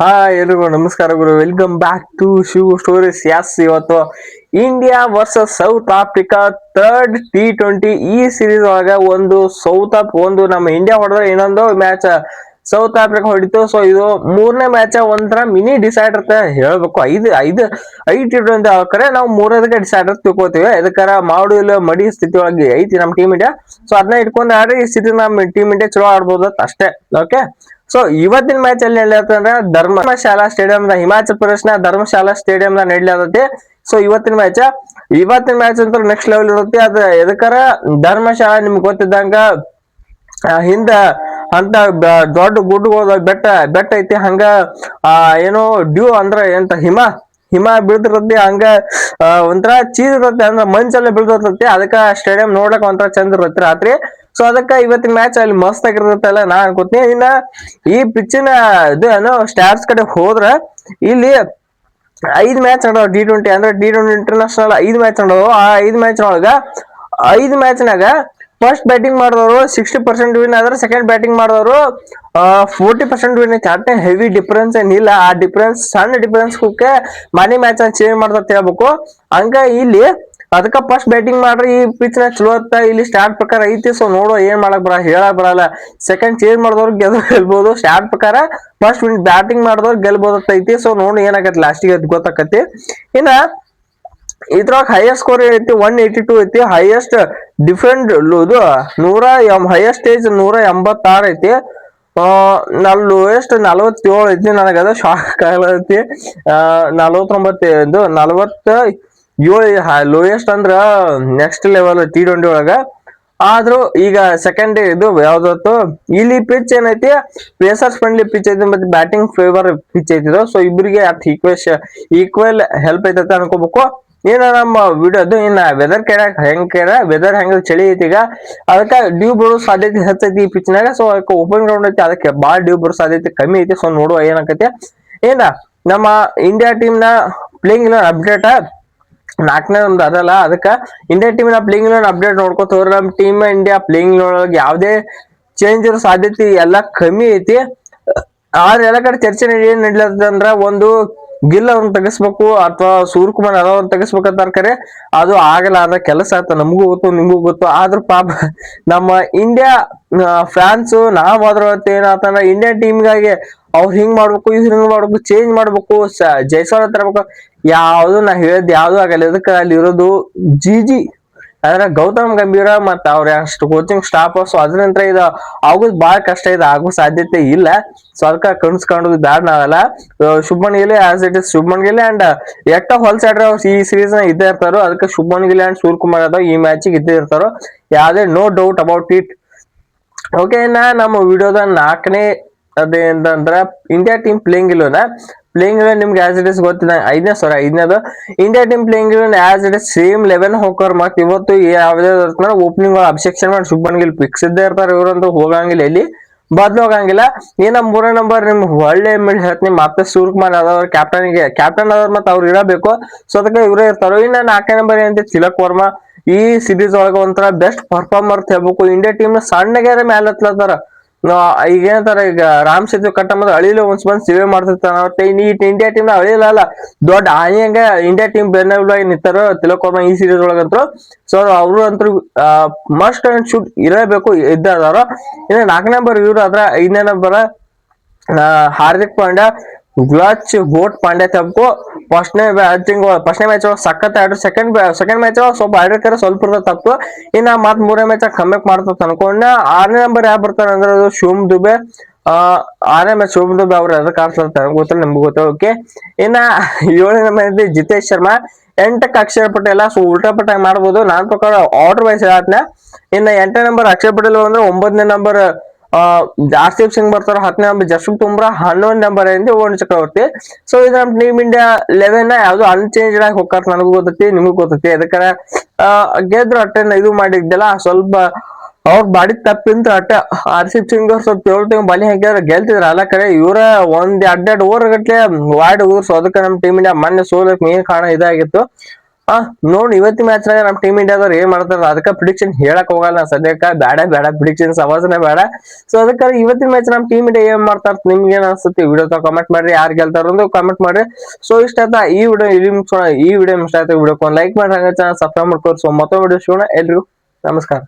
ಹಾ ಎಲ್ರಿಗೂ ನಮಸ್ಕಾರ ಗುರು. Welcome back to Shiv Stories as ಇವತ್ತು India versus South Africa third T twenty ಈ ಸೀರೀಸ್ ಒಳಗ ಒಂದು ಸೌತ್ ಆಫ್ ಒಂದು ನಮ್ಮ ಇಂಡಿಯಾ ಹೊಡೆದ್ರೆ ಇನ್ನೊಂದು ಮ್ಯಾಚ್ ಸೌತ್ ಆಫ್ರಿಕಾ ಹೊಡಿತು. ಸೊ ಇದು ಮೂರನೇ ಮ್ಯಾಚ್ ಒಂಥರ ಮಿನಿ ಡಿಸೈಡ್ ಇರುತ್ತೆ ಹೇಳ್ಬೇಕು. ಐದು ಐದು ಐದು ಟಿ ಟ್ವೆಂಟಿ ಕರೆ, ನಾವು ಮೂರದಕ್ಕೆ ಡಿಸೈಡ್ ತಿಳ್ಕೊತೀವಿ. ಇದಕ್ಕಾರ ಮಾಡು ಇಲ್ಲ ಮಡಿ ಸ್ಥಿತಿ ಒಳಗೆ ಐತಿ ನಮ್ಮ ಟೀಮ್ ಇಂಡಿಯಾ ಸೊ ಅದನ್ನ ಇಟ್ಕೊಂಡು ಆಡ್ರಿ. ಈ ಸ್ಥಿತಿ ನಮ್ಮ ಟೀಮ್ ಇಂಡಿಯಾ ಚಲೋ ಆಡ್ಬೋದು ಅಷ್ಟೇ. ಓಕೆ ಸೊ ಇವತ್ತಿನ ಮ್ಯಾಚ್ ಅಲ್ಲಿ ನಡೀತಂದ್ರೆ ಧರ್ಮಶಾಲಾ ಸ್ಟೇಡಿಯಂ ಹಿಮಾಚಲ ಪ್ರದೇಶನ ಧರ್ಮಶಾಲಾ ಸ್ಟೇಡಿಯಂ ನ ನಡೀಲತ್ತೈತಿ ಸೊ ಇವತ್ತಿನ ಮ್ಯಾಚ್ ಇವತ್ತಿನ ಮ್ಯಾಚ್ ಅಂತ ನೆಕ್ಸ್ಟ್ ಲೆವೆಲ್ ಇರುತ್ತೆ. ಅದ ಎದಕ್ಕಾರ? ಧರ್ಮಶಾಲಾ ನಿಮ್ಗೆ ಗೊತ್ತಿದ್ದಂಗ ಹಿಂದ ಅಂತ ದೊಡ್ಡ ಗುಡ್ಡ ಬೆಟ್ಟ ಬೆಟ್ಟ ಐತಿ, ಹಂಗ, ಆ, ಏನೋ ಡ್ಯೂ ಅಂದ್ರ ಎಂತ ಹಿಮ ಹಿಮ ಬೀಳ್ತಿರತ್ತೆ, ಹಂಗ ಒಂಥರ ಚೀಸ್ ಇರುತ್ತೆ ಅಂದ್ರ ಮಂಚೆಲ್ಲ ಬೀಳ್ತಿರ್ತೈತಿ. ಅದಕ್ಕ ಸ್ಟೇಡಿಯಂ ನೋಡಕ್ ಒಂಥರ ಚಂದ ಇರುತ್ತೆ ರಾತ್ರಿ. ಸೊ ಅದಕ್ಕ ಇವತ್ತಿನ ಮ್ಯಾಚ್ ಅಲ್ಲಿ ಮಸ್ತ್ ಆಗಿರ್ತೈತಲ್ಲ ನಾ ಅನ್ಕೋತೀನಿ. ಇನ್ನ ಈ ಪಿಚ್ಚಿನ ಇದು ಏನೋ ಸ್ಟಾರ್ಸ್ ಕಡೆ ಹೋದ್ರ ಇಲ್ಲಿ ಐದ್ ಮ್ಯಾಚ್ ಆಡೋ ಟಿ ಟ್ವೆಂಟಿ ಅಂದ್ರೆ ಟಿ ಟ್ವೆಂಟಿ ಇಂಟರ್ನ್ಯಾಷನಲ್ ಐದ್ ಮ್ಯಾಚ್ ಆಡೋದು ಆ ಐದ್ ಮ್ಯಾಚ್ ಒಳಗ ಐದ್ ಮ್ಯಾಚ್ನಾಗ ಫಸ್ಟ್ ಬ್ಯಾಟಿಂಗ್ ಮಾಡಿದವರು ಸಿಕ್ಸ್ಟಿ ಪರ್ಸೆಂಟ್ ವಿನ್ ಆದ್ರೆ ಸೆಕೆಂಡ್ ಬ್ಯಾಟಿಂಗ್ ಮಾಡಿದವರು ಫೋರ್ಟಿ ಪರ್ಸೆಂಟ್ ವಿನ್ ಐತೆ. ಹೆವಿ ಡಿಫರೆನ್ಸ್ ಏನಿಲ್ಲ. ಆ ಡಿಫರೆನ್ಸ್ ಸಣ್ಣ ಡಿಫರೆನ್ಸ್ ಕುಕ್ಕೆ ಮನಿ ಮ್ಯಾಚ್ ಚೇಂಜ್ ಮಾಡ್ದ ಹೇಳ್ಬೇಕು. ಹಂಗ ಇಲ್ಲಿ ಅದಕ್ಕ ಫಸ್ಟ್ ಬ್ಯಾಟಿಂಗ್ ಮಾಡ್ರಿ, ಈ ಪಿಚ್ನ ಚಲೋ ಇಲ್ಲಿ ಸ್ಟಾರ್ಟ್ ಪ್ರಕಾರ ಐತಿ ಸೊ ನೋಡೋ, ಏನ್ ಮಾಡಕ್ ಬರ, ಹೇಳಕ್ ಬರಲ್ಲ. ಸೆಕೆಂಡ್ ಚೇಂಜ್ ಮಾಡಿದವ್ರು ಗೆದ್ದು ಗೆಲ್ಬಹುದು ಸ್ಟಾರ್ಟ್ ಪ್ರಕಾರ ಫಸ್ಟ್ ಬ್ಯಾಟಿಂಗ್ ಮಾಡಿದವ್ರು ಗೆಲ್ಬಹುದು ಐತಿ ಸೊ ನೋಡಿ ಏನಾಗತ್ತೆ ಲಾಸ್ಟಿಗೆ ಅದ್ ಗೊತ್ತಾಕತಿ ಇನ್ನ ಇದ್ರೊಳಗೆ ಹೈಯೆಸ್ಟ್ ಸ್ಕೋರ್ ಐತಿ ಒನ್ ಏಯ್ಟಿ ಟೂ ಐತಿ ಹೈಯೆಸ್ಟ್ ಡಿಫ್ರೆಂಟ್ ಇದು ನೂರ ಹೈಯೆಸ್ಟ್ ಏಜ್ ನೂರ ಎಂಬತ್ತಾರು ಐತಿ. ನಲ್ ಲೋಯೆಸ್ಟ್ ನಲವತ್ತೇಳು ಐತಿ ನನಗೆ ಅದು ಶಾಕ್ ಆಗಲೈತಿ ನಲವತ್ತೊಂಬತ್ತು ನಲವತ್ತ ಏಳು ಲೋಯೆಸ್ಟ್ ಅಂದ್ರ ನೆಕ್ಸ್ಟ್ ಲೆವೆಲ್ ಟಿ ಟ್ವೆಂಟಿ ಒಳಗ. ಆದ್ರೂ ಈಗ ಸೆಕೆಂಡ್ ಡೇ ಇದು ಯಾವ್ದು ಇಲ್ಲಿ ಪಿಚ್ ಏನೈತಿ? ಪೇಸರ್ಸ್ ಫ್ರೆಂಡ್ಲಿ ಪಿಚ್ ಐತಿ ಮತ್ತೆ ಬ್ಯಾಟಿಂಗ್ ಫೇವರ್ ಪಿಚ್ ಐತಿ ಸೊ ಇಬ್ಬರಿಗೆ ಅಟ್ ಈಕ್ವೇಶ್ ಈಕ್ವಲ್ ಹೆಲ್ಪ್ ಐತೈತೆ ಅನ್ಕೋಬೇಕು. ಏನ ನಮ್ಮ ವಿಡಿಯೋದು ಇನ್ನ ವೆದರ್ ಕೇಳಕ್ ಹೆಂಗ್ ಕೇಳ ವೆದರ್ ಹೆಂಗ್ ಚಳಿ ಐತಿ ಈಗ. ಅದಕ್ಕೆ ಡ್ಯೂ ಬರೋ ಸಾಧ್ಯತೆ ಹೆಚ್ಚೈತಿ ಈ ಪಿಚ್ನಾಗ ಸೊ ಅದಕ್ಕೆ ಓಪನ್ ಗ್ರೌಂಡ್ ಐತಿ. ಅದಕ್ಕೆ ಬಾಳ ಡ್ಯೂ ಬರೋ ಸಾಧ್ಯತೆ ಕಮ್ಮಿ ಐತಿ. ಸೊ ನೋಡುವ ಏನಾಕೈತಿ. ಏನ ನಮ್ಮ ಇಂಡಿಯಾ ಟೀಮ್ನ ಪ್ಲೇಯಿಂಗ್ ಅಪ್ಡೇಟ್ ನಾಲ್ಕನೇ ಒಂದು ಅದಲ್ಲ, ಅದಕ್ಕೆ ಇಂಡಿಯಾ ಟೀಮ್ನ ಪ್ಲೇಯಿಂಗ್ ಅಪ್ಡೇಟ್ ನೋಡ್ಕೊತ ಹೋದ್ರೆ ನಮ್ಮ ಟೀಮ್ ಇಂಡಿಯಾ ಪ್ಲೇಯಿಂಗ್ ಒಳಗೆ ಯಾವುದೇ ಚೇಂಜ್ ಇರೋ ಸಾಧ್ಯತೆ ಎಲ್ಲ ಕಮ್ಮಿ ಐತಿ. ಆದ್ರೆ ಎಲ್ಲ ಕಡೆ ಚರ್ಚೆ ಏನ್ ನಡ್ಲತ್ತದ ಒಂದು ಗಿಲ್ ಅವ್ರನ್ನ ತೆಗಿಸ್ಬೇಕು ಅಥವಾ ಸೂರ್ಯಕುಮಾರ್ ಅವ್ರನ್ನ ತೆಗಿಸ್ಬೇಕಂತ ಕರೆ, ಅದು ಆಗಲ್ಲ ಆಗಲಾರ್ದ ಕೆಲಸ ಆಯ್ತು ನಮಗೂ ಗೊತ್ತು, ನಿಮಗೂ ಗೊತ್ತು. ಆದ್ರೂ ಪಾಪ ನಮ್ಮ ಇಂಡಿಯಾ ಫ್ಯಾನ್ಸ್ ನಾವ್ ಅದ್ರ ಏನಾತಂದ್ರ ಇಂಡಿಯಾ ಟೀಮ್ಗಾಗಿ ಅವ್ರು ಹಿಂಗ್ ಮಾಡ್ಬೇಕು, ಇವ್ರು ಹಿಂಗ್ ಮಾಡ್ಬೇಕು ಚೇಂಜ್ ಮಾಡ್ಬೇಕು. ಜೈಸ್ವಾಲ್ ತರಬೇಕು. ಯಾವ್ದು ನಾ ಹೇಳಿದ್ ಯಾವ್ದು ಆಗಲ್ಲ. ಅದಕ್ಕೆ ಅಲ್ಲಿ ಇರೋದು ಜಿಜಿ ಅಂದ್ರೆ ಗೌತಮ್ ಗಂಭೀರ ಮತ್ತ ಅವ್ರ ಅಷ್ಟು ಕೋಚಿಂಗ್ ಸ್ಟಾಫ್ ಸೊ ಅದ್ರಂತ್ರ ಇದು ಆಗೋದ್ ಬಾಳ ಕಷ್ಟ ಇದೆ ಆಗೋ ಸಾಧ್ಯತೆ ಇಲ್ಲ. ಸೊ ಅದಕ್ಕ ಕಣ್ಸ್ಕೊಂಡು ಬ್ಯಾಡ್ ನಾವೆಲ್ಲ. ಶುಭ್ಮನ್ ಗಿಲೆ ಆಸ್ ಇಟ್ ಇಸ್ ಶುಭ್ಮನ್ ಗಿಲೆ ಅಂಡ್ ಎಟ್ಟ ಹೊಲ್ಸ್ ಅವ್ರು ಈ ಸೀರೀಸ್ನ ಇದ್ದೇ ಇರ್ತಾರೋ ಅದಕ್ಕೆ ಶುಭ್ಮನ್ ಗಿಲೆ ಅಂಡ್ ಸೂರ್ಯಕುಮಾರ್ ಅದಾವ ಈ ಮ್ಯಾಚಿಗೆ ಇದ್ದೇ ಇರ್ತಾರೋ, ಯಾವ್ದೇ no doubt about it okay ನಾ ನಮ್ಮ ವಿಡಿಯೋದ ನಾಲ್ಕನೇ ಅದೇಂತಂದ್ರ ಇಂಡಿಯಾ ಟೀಮ್ ಪ್ಲೇಯಿಂಗ್ ಇಲ್ಲೋನ ಪ್ಲೇಯಿಂಗ್ ಇಲೆವೆನ್ ನಿಮ್ಗೆ ಆಸ್ ಇಟ್ ಇಸ್ ಗೊತ್ತಿಲ್ಲ, ಐದನೇ ಸಾರಿ ಐದನೇದು. India team playing eleven as it is same eleven ಹೋಕರ್ ಮತ್ತೆ ಇವತ್ತು ಯಾವ್ದೇ ಓಪನಿಂಗ್ ಅಭಿಷೇಕ್ ಮಾಡಿ ಶುಭನ್ ಗಿಲ್ ಫಿಕ್ಸ್ ಇದ್ದೇ ಇರ್ತಾರೆ ಇವರಂತೂ ಹೋಗಂಗಿಲ್ಲ ಎಲ್ಲಿ? ಬದ್ಲು ಹೋಗಂಗಿಲ್ಲ. ಏನ ಮೂರನೇ ನಂಬರ್ ನಿಮ್ ಒಳ್ಳೆ ಮೇಲೆ ಹೇಳ್ತೀನಿ ಮತ್ತೆ ಸೂರ್ಯಕುಮಾರ್ ಯಾದವ್ ಕ್ಯಾಪ್ಟನ್ಗೆ ಕ್ಯಾಪ್ಟನ್ ಆದವ್ರು ಮತ್ತೆ ಅವ್ರು ಇರಬೇಕು. ಸೊ ಅದಕ್ಕೆ ಇವರೇ ಇರ್ತಾರೋ? ಇನ್ನ ನಾಲ್ಕನೇ ನಂಬರ್ ಏನಂತ ತಿಲಕ್ ವರ್ಮಾ. ಈ ಸೀರೀಸ್ ಒಳಗೆ ಒಂಥರ ಬೆಸ್ಟ್ ಪರ್ಫಾರ್ಮರ್ ಹೇಳ್ಬೇಕು. ಇಂಡಿಯಾ ಟೀಮ್ನ ಸಣ್ಣಗೆ ಮೇಲೆ ಹತ್ಲತ್ತಾರ. ಈಗ ಏನಂತಾರ, ಈಗ ರಾಮ್ ಸೇತು ಕಟ್ಟಮದ ಅಳಿಲು ಒಂದ್ ಬಂದ್ ಸೇವೆ ಮಾಡ್ತಿರ್ತಾನ. ಈ ಇಂಡಿಯಾ ಟೀಮ್ನ ಅಳಿಲ ಅಲ್ಲ, ದೊಡ್ಡ ಆನೆ ಹಂಗ ಇಂಡಿಯಾ ಟೀಮ್ ಬೆನ್ನೆಲುಬಾಗಿ ನಿಂತಾರ ತಿಲಕ್ ವರ್ಮಾ ಈ ಸೀರೀಸ್ ಒಳಗಂತರು. ಸೊ ಅವರು ಅಂತೂ ಮಸ್ಟ್ ಅಂಡ್ ಶುಡ್ ಇರಬೇಕು ಇದ್ದಾರ ಇನ್ನ ನಾಲ್ಕನೇ ನಂಬರ್ ಇವ್ರು ಅದ್ರ ಐದನೇ ನಂಬರ್ ಹಾರ್ದಿಕ್ ಪಾಂಡ್ಯ. ಗ್ಲಚ್ ಗೋಟ್ ಪಾಂಡ್ಯ ತಪ್ಪು ಫಸ್ಟ್ನೇ ಬ್ಯಾಟಿಂಗ್ ಫಸ್ಟ್ನೇ ಮ್ಯಾಚ್ ಒಳಗೆ ಸಖತ್ ಆಡ್ರು. ಸೆಕೆಂಡ್ ಸೆಕೆಂಡ್ ಮ್ಯಾಚ್ ಒಳಗೆ ಸ್ವಲ್ಪ ಆಡಿರ್ತಾರೆ ಸ್ವಲ್ಪ ತಪ್ಪು. ಇನ್ನ ಮತ್ತೆ ಮೂರನೇ ಮ್ಯಾಚ್ ಕಮ್ಯಾಕ್ ಮಾಡ್ತದೆ ಅನ್ಕೊಂಡ. ಆರನೇ ನಂಬರ್ ಯಾವ ಬರ್ತಾರೆ ಅಂದ್ರೆ ಅದು ಶಿವಮ್ ದುಬೆ. ಆರನೇ ಮ್ಯಾಚ್ ಶಿವಮ್ ದುಬೆ ಅವ್ರು ಅದಕ್ಕೆ ಆಡ್ತಾರೆ ಗೊತ್ತಿಲ್ಲ, ನಿಮ್ಗೆ ಗೊತ್ತಿಲ್ಲ ಓಕೆ. ಇನ್ನ ಏಳನೇ ಮ್ಯಾಚ್ ಜಿತೇಶ್ ಶರ್ಮಾ. ಎಂಟಕ್ಕೆ ಅಕ್ಷರ ಪಟೇಲ ಸೊ ಉಲ್ಟಾ ಪಟಾಗಿ ಮಾಡ್ಬೋದು. ನಾನ್ ಪ್ರಕಾರ ಆರ್ಡರ್ ವೈಸ್ ಹೇಳತ್ನ ಇನ್ನ ಎಂಟನೇ ನಂಬರ್ ಅಕ್ಷರ್ ಪಟೇಲ್ ಅಂದ್ರೆ ಒಂಬತ್ತನೇ ನಂಬರ್ ಜಾರ್ದೀಪ್ ಸಿಂಗ್ ಬರ್ತಾರೆ ಹತ್ತನೇ ನಂಬರ್ ಜಸ್ಪ್ರೀತ್ ತುಂಬ್ರಾ ಹನ್ನೊಂದು ನಂಬರ್ ಇಂದ ಓಣ ಚಕ್ರವರ್ತಿ. ಸೊ ಇದು ನಮ್ ಟೀಮ್ ಇಂಡಿಯಾ ಲೆವೆನ್ ಯಾವ್ದು ಅನ್ಚೇಂಜ್ ಆಗಿ ಹೋಗ್ತಾರ ನನಗೂ ಗೊತ್ತೈತಿ, ನಿಮಗೂ ಗೊತ್ತೈತಿ. ಅದಕ್ಕೆ ಗೆದ್ರು ಅಟ್ಟೆ ಇದು ಮಾಡಿದ್ದೆಲ್ಲ ಸ್ವಲ್ಪ ಅವ್ರ ಬಾಡಿ ತಪ್ಪಿಂತ ಅಟ್ಟ ಹರ್ಷಿಪ್ ಸಿಂಗ್ ಸ್ವಲ್ಪ ಏಳು ತಿಂಗ್ ಬಲಿ ಹಾಕಿದ್ರೆ ಗೆಲ್ತಿದ್ರ. ಅಲ್ಲ ಕಡೆ ಇವ್ರ ಒಂದ್ ಎರಡ್ ಎರಡ್ ಓವರ್ ಗಟ್ಲೆ ವಾರ್ಡ್ ಹೋದ್ರು ಸೊ ಅದಕ್ಕೆ ನಮ್ಮ ಟೀಮ್ ಇಂಡಿಯಾ ಮೊನ್ನೆ ಸೋಲಕ್ ಮೇನ್ ಕಾರಣ ಇದಾಗಿತ್ತು. ಆ, ನೋಡ್ ಇವತ್ತಿನ ಮ್ಯಾಚ್ ನಾಗ ನಮ್ ಟೀಮ್ ಇಂಡಿಯಾದವ್ರು ಏನ್ ಮಾಡ್ತಾರ ಅದಕ್ಕ ಪ್ರಿಡಿಕ್ಷನ್ ಹೇಳಕ್ ಹೋಗಲ್ಲ ಸದ್ಯಕ್ಕ. ಬೇಡ ಬೇಡ ಪ್ರಿಡಿಕ್ಷನ್ ಅವಸನೆ ಬೇಡ ಸೊ ಅದಕ್ಕೆ ಇವತ್ತಿನ ಮ್ಯಾಚ್ ನಮ್ ಟೀಮ್ ಇಂಡಿಯಾ ಏನ್ ಮಾಡ್ತಾರ ನಿಮ್ಗೆ ಏನ್ ಅನ್ಸುತ್ತೆ? ವಿಡಿಯೋ ಕಮೆಂಟ್ ಮಾಡ್ರಿ. ಯಾರು ಗೆಲ್ತಾರ ಅಂತ ಕಮೆಂಟ್ ಮಾಡ್ರಿ. ಸೊ ಇಷ್ಟ ಆಯ್ತಾ? ಈ ವಿಡಿಯೋ ಇಲ್ಲಿ ಮುಗಿಸೋಣ ಈ ವಿಡಿಯೋ ಇಷ್ಟ ಆಯ್ತು? ವಿಡಿಯೋ ಒಂದು ಲೈಕ್ ಮಾಡಿ ಹಂಗ ಚಾನಲ್ ಸಬ್ಸ್ಕ್ರೈಬ್ ಮಾಡ್ಕೋರಿ. ಸೊ ಮತ್ತೊಂದು ವಿಡಿಯೋ ಸಿಗೋಣ. ಎಲ್ರಿಗೂ ನಮಸ್ಕಾರ.